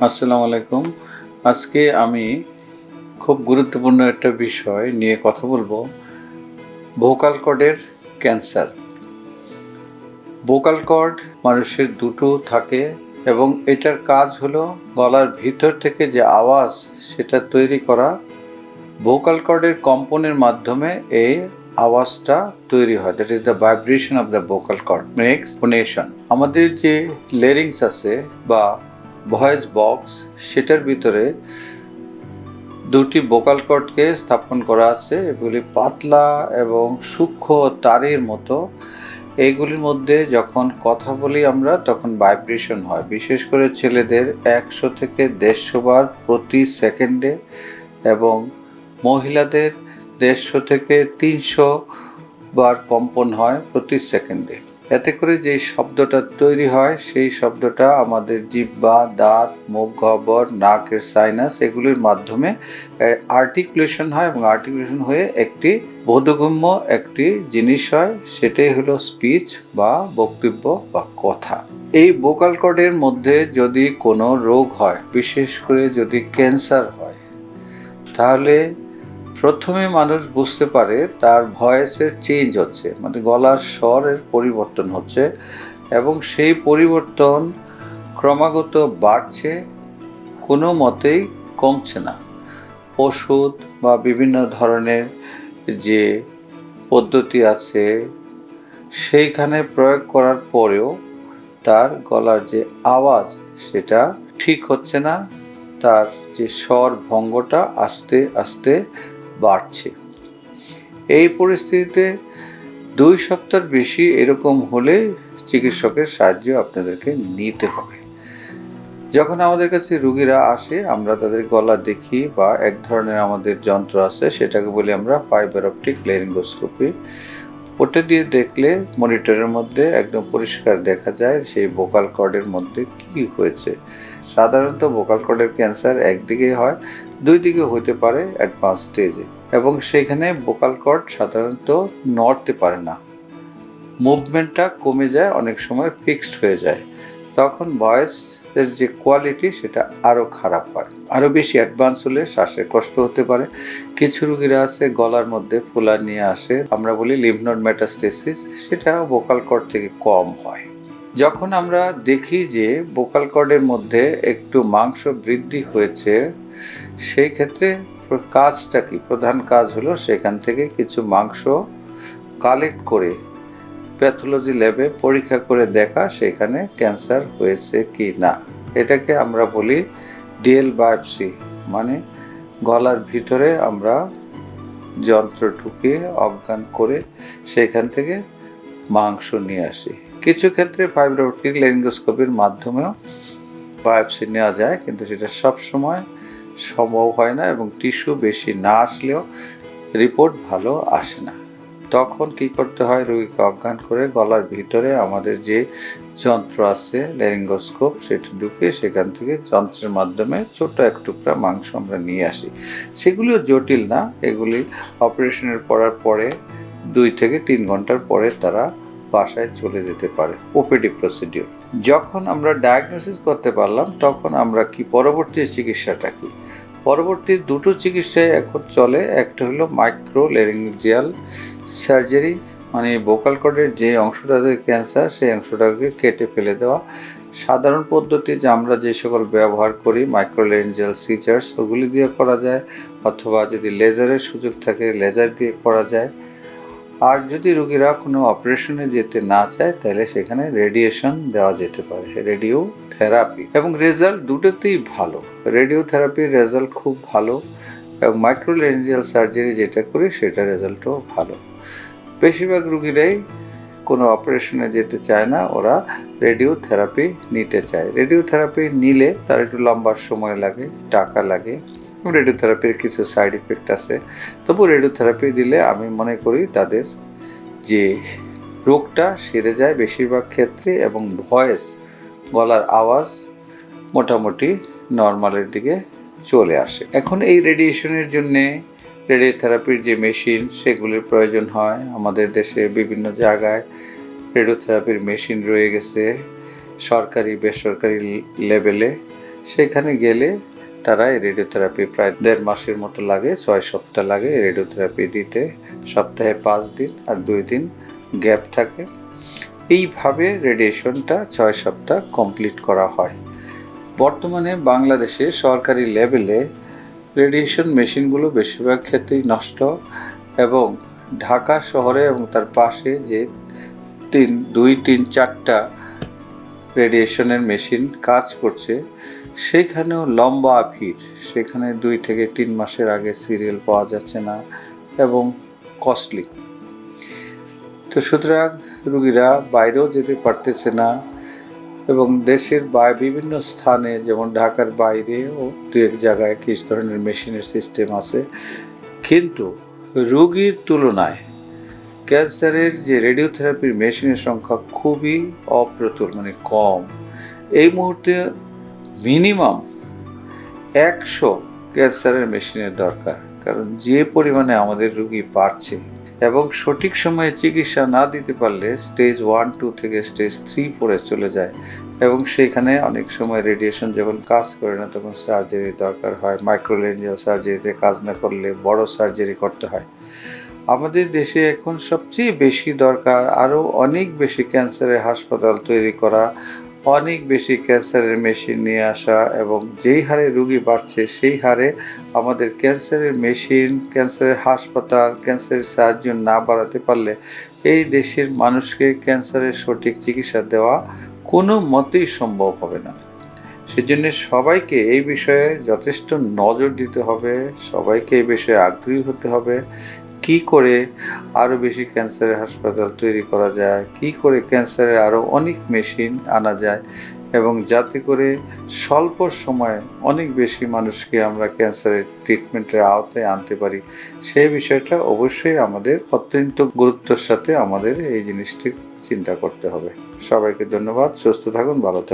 আসসালামু আলাইকুম। আজকে আমি খুব গুরুত্বপূর্ণ একটা বিষয় নিয়ে কথা বলব। ভোকাল কর্ডের ক্যান্সার। ভোকাল কর্ড মানুষের দুটো থাকে এবং এটার কাজ হলো গলার ভিতর থেকে যে আওয়াজ সেটা তৈরি করা। ভোকাল কর্ডের কম্পনের মাধ্যমে এই আওয়াজটা তৈরি হয়। That is the vibration of the vocal cord makes phonation আমাদের যে লেরিংস আছে বা ভয়েস বক্স, সেটার ভিতরে দুটি ভোকাল কর্ডকে স্থাপন করা আছে। এগুলি পাতলা এবং সূক্ষ্ম তারের মতো। এইগুলির মধ্যে যখন কথা বলি আমরা, তখন ভাইব্রেশন হয়। বিশেষ করে ছেলেদের একশো থেকে দেড়শো বার প্রতি সেকেন্ডে এবং মহিলাদের দেড়শো থেকে তিনশো বার কম্পন হয় প্রতি সেকেন্ডে। এতে করে যে শব্দটা তৈরি হয়, সেই শব্দটা আমাদের জিব্বা দাঁত, মুখ, গহ্বর, নাকের সাইনাস এগুলির মাধ্যমে আর্টিকুলেশন হয় এবং আর্টিকুলেশন হয়ে একটি বোধগম্য একটি জিনিস হয়, সেটাই হলো স্পিচ বা বক্তব্য বা কথা। এই ভোকাল কর্ডের মধ্যে যদি কোনো রোগ হয়, বিশেষ করে যদি ক্যান্সার হয়, তাহলে প্রথমে মানুষ বুঝতে পারে তার ভয়েসের চেঞ্জ হচ্ছে মানে গলার স্বরের পরিবর্তন হচ্ছে এবং সেই পরিবর্তন ক্রমাগত বাড়ছে, কোনো মতেই কমছে না। ওষুধ বা বিভিন্ন ধরনের যে পদ্ধতি আছে, সেইখানে প্রয়োগ করার পরেও তার গলার যে আওয়াজ, সেটা ঠিক হচ্ছে না। তার যে স্বর ভঙ্গটা আস্তে আস্তে বাড়ছে। এই পরিস্থিতিতে দুই সপ্তাহের বেশি এরকম হলে চিকিৎসকের সাহায্য আপনাদেরকে নিতে হবে। যখন আমাদের কাছে রুগীরা আসে, আমরা তাদের গলা দেখি বা এক ধরনের আমাদের যন্ত্র আছে, সেটাকে বলি আমরা ফাইবার অপটিক লেরিঙ্গোস্কোপি ওটা দিয়ে দেখলে মনিটরের মধ্যে একদম পরিষ্কার দেখা যায়, সেই ভোকাল কর্ডের মধ্যে কি হয়েছে। সাধারণত ভোকাল কর্ডের ক্যান্সার একদিকে হয় দুই দিকে হতে পারে অ্যাডভান্স স্টেজে এবং সেখানে ভোকাল কর্ড সাধারণত নড়তে পারে না। মুভমেন্টটা কমে যায়, অনেক সময় ফিক্সড হয়ে যায়। তখন ভয়েসের যে কোয়ালিটি সেটা আরও খারাপ হয়। আরও বেশি অ্যাডভান্স হলে শ্বাসের কষ্ট হতে পারে। কিছু রুগীরা আছে, গলার মধ্যে ফুলা নিয়ে আসে। আমরা বলি লিমনোড মেটাস্টেসিস সেটা ভোকাল কর্ড থেকে কম হয়। যখন আমরা দেখি যে বোকাল কর্ডের মধ্যে একটু মাংস বৃদ্ধি হয়েছে, সেই ক্ষেত্রে কাজটা কি? প্রধান কাজ হলো সেখান থেকে কিছু মাংস কালেক্ট করে প্যাথোলজি ল্যাবে পরীক্ষা করে দেখা সেখানে ক্যান্সার হয়েছে কি না। এটাকে আমরা বলি ডিএল বায়োপসি মানে গলার ভিতরে আমরা যন্ত্র ঢুকিয়ে অজ্ঞান করে সেখান থেকে মাংস নিয়ে আসি। কিছু ক্ষেত্রে ফাইবার অপটিক লেরিঙ্গোস্কোপির মাধ্যমেও বায়োপসি নেওয়া যায়, কিন্তু সেটা সব সময় সম্ভব হয় না এবং টিস্যু বেশি না আসলেও রিপোর্ট ভালো আসে না। তখন কি করতে হয়? রোগীকে অজ্ঞান করে গলার ভিতরে আমাদের যে যন্ত্র আছে লেরিঙ্গোস্কোপ সেটা ঢুকে সেখান থেকে যন্ত্রের মাধ্যমে ছোট এক টুকরা মাংস আমরা নিয়ে আসি। সেগুলিও জটিল না, এগুলি অপারেশনের করার পরে দুই থেকে তিন ঘণ্টার পরে তারা বাসায় চলে যেতে পারে, ওপিডি প্রসিডিওর যখন আমরা ডায়াগনোসিস করতে পারলাম, তখন আমরা কি পরবর্তী চিকিৎসাটা কি? পরবর্তী দুটো চিকিৎসায় এখন চলে, একটা হলো মাইক্রো লেরিঞ্জিয়াল সার্জারি মানে ভোকাল কর্ডের যে অংশটাতে ক্যান্সার সেই অংশটাকে কেটে ফেলে দেওয়া। সাধারণ পদ্ধতি যে আমরা যে সকল ব্যবহার করি মাইক্রো মাইক্রোলেঞ্জিয়াল সিচার্স ওগুলি দিয়ে করা যায়, অথবা যদি লেজারের সুযোগ থাকে লেজার দিয়ে করা যায়। আর যদি রোগীরা কোনো অপারেশনে যেতে না চায়, তাহলে সেখানে রেডিয়েশন দেওয়া যেতে পারে রেডিও থেরাপি এবং রেজাল্ট দুটোতেই ভালো। রেডিও থেরাপির রেজাল্ট খুব ভালো এবং মাইক্রোলেঞ্জিয়াল সার্জারি যেটা করি, সেটা রেজাল্টও ভালো। বেশিরভাগ রুগীরাই কোনো অপারেশনে যেতে চায় না, ওরা রেডিও থেরাপি নিতে চায়। রেডিও থেরাপি নিলে তার একটু লম্বা সময় লাগে, টাকা লাগে। রেডিওথেরাপির কিছু সাইড ইফেক্ট আছে। তবু রেডিওথেরাপি দিলে আমি মনে করি তাদের যে রোগটা সেরে যায় বেশিরভাগ ক্ষেত্রে এবং ভয়েস গলার আওয়াজ মোটামুটি নর্মালের দিকে চলে আসে। এখন এই রেডিয়েশনের জন্যে রেডিওথেরাপির যে মেশিন সেগুলির প্রয়োজন হয়। আমাদের দেশে বিভিন্ন জায়গায় রেডিওথেরাপির মেশিন রয়ে গেছে। সরকারি, বেসরকারি লেভেলে। সেখানে গেলে তারা এই রেডিওথেরাপি প্রায় দেড় মাসের মতো লাগে, ছয় সপ্তাহ লাগে এই রেডিওথেরাপি দিতে। সপ্তাহে পাঁচ দিন আর দুই দিন গ্যাপ থাকে। এইভাবে রেডিয়েশনটা ছয় সপ্তাহ কমপ্লিট করা হয়। বর্তমানে বাংলাদেশে সরকারি লেভেলে রেডিয়েশন মেশিনগুলো বেশিরভাগ ক্ষেত্রেই নষ্ট এবং ঢাকা শহরে এবং তার পাশে যে তিন, দুই, তিন, চারটা রেডিয়েশনের মেশিন কাজ করছে সেখানেও লম্বা ভিড়। সেখানে দুই থেকে তিন মাসের আগে সিরিয়াল পাওয়া যাচ্ছে না এবং কস্টলি তো সুতরাং রুগীরা বাইরেও যেতে পারতেছে না এবং দেশের বিভিন্ন স্থানে, যেমন ঢাকার বাইরেও দু এক জায়গায় কিছু ধরনের মেশিনের সিস্টেম আছে। কিন্তু রুগীর তুলনায় ক্যান্সারের যে রেডিওথেরাপির মেশিনের সংখ্যা খুবই অপ্রতুল মানে কম। এই মুহূর্তে মিনিমাম একশো ক্যান্সারের মেশিনের দরকার, কারণ যে পরিমাণে আমাদের রুগী বাড়ছে এবং সঠিক সময়ে চিকিৎসা না দিতে পারলে স্টেজ ওয়ান টু থেকে স্টেজ থ্রি ফোরে চলে যায় এবং সেখানে অনেক সময় রেডিয়েশন যখন কাজ করে না, তখন সার্জারি দরকার হয় মাইক্রোলেঞ্জিয়াল সার্জারিতে কাজ না করলে বড় সার্জারি করতে হয়। আমাদের দেশে এখন সবচেয়ে বেশি দরকার আরও অনেক বেশি ক্যান্সারের হাসপাতাল তৈরি করা অনেক বেশি ক্যান্সারের মেশিন নিয়ে আসা এবং যেই হারে রুগী বাড়ছে, সেই হারে আমাদের ক্যান্সারের মেশিন, ক্যান্সারের হাসপাতাল, ক্যান্সারের সার্জন না বাড়াতে পারলে এই দেশের মানুষকে ক্যান্সারের সঠিক চিকিৎসা দেওয়া কোনো মতেই সম্ভব হবে না। সেজন্য সবাইকে এই বিষয়ে যথেষ্ট নজর দিতে হবে, সবাইকে এই বিষয়ে আগ্রহী হতে হবে। কি করে আরও বেশি ক্যান্সারের হাসপাতাল তৈরি করা যায়? কি করে ক্যান্সারের আরও অনেক মেশিন আনা যায়? এবং যাতে করে স্বল্প সময়ে অনেক বেশি মানুষকে আমরা ক্যান্সারের ট্রিটমেন্টের আওতায় আনতে পারি সেই বিষয়টা অবশ্যই আমাদের অত্যন্ত গুরুত্বের সাথে আমাদের এই জিনিসটি চিন্তা করতে হবে। সবাইকে ধন্যবাদ, সুস্থ থাকুন, ভালো থাকুন।